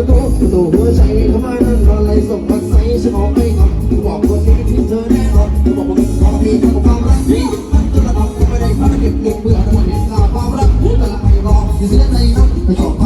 ก็ตัวตัวหัวใจเข้ามานั่นอาไรส่งมาใส่ฉันบอกไม่อนกูบอกคนนี้ที่เธอแน่นอนกูบอกว่าเป็นของดีของความรักนี่มันจะระบอกกูไม่ได้ความเก็บเก็บเบื่อทั้งหมดเห็นความรักแต่ละไปรออยู่เสียใจนักไปจบ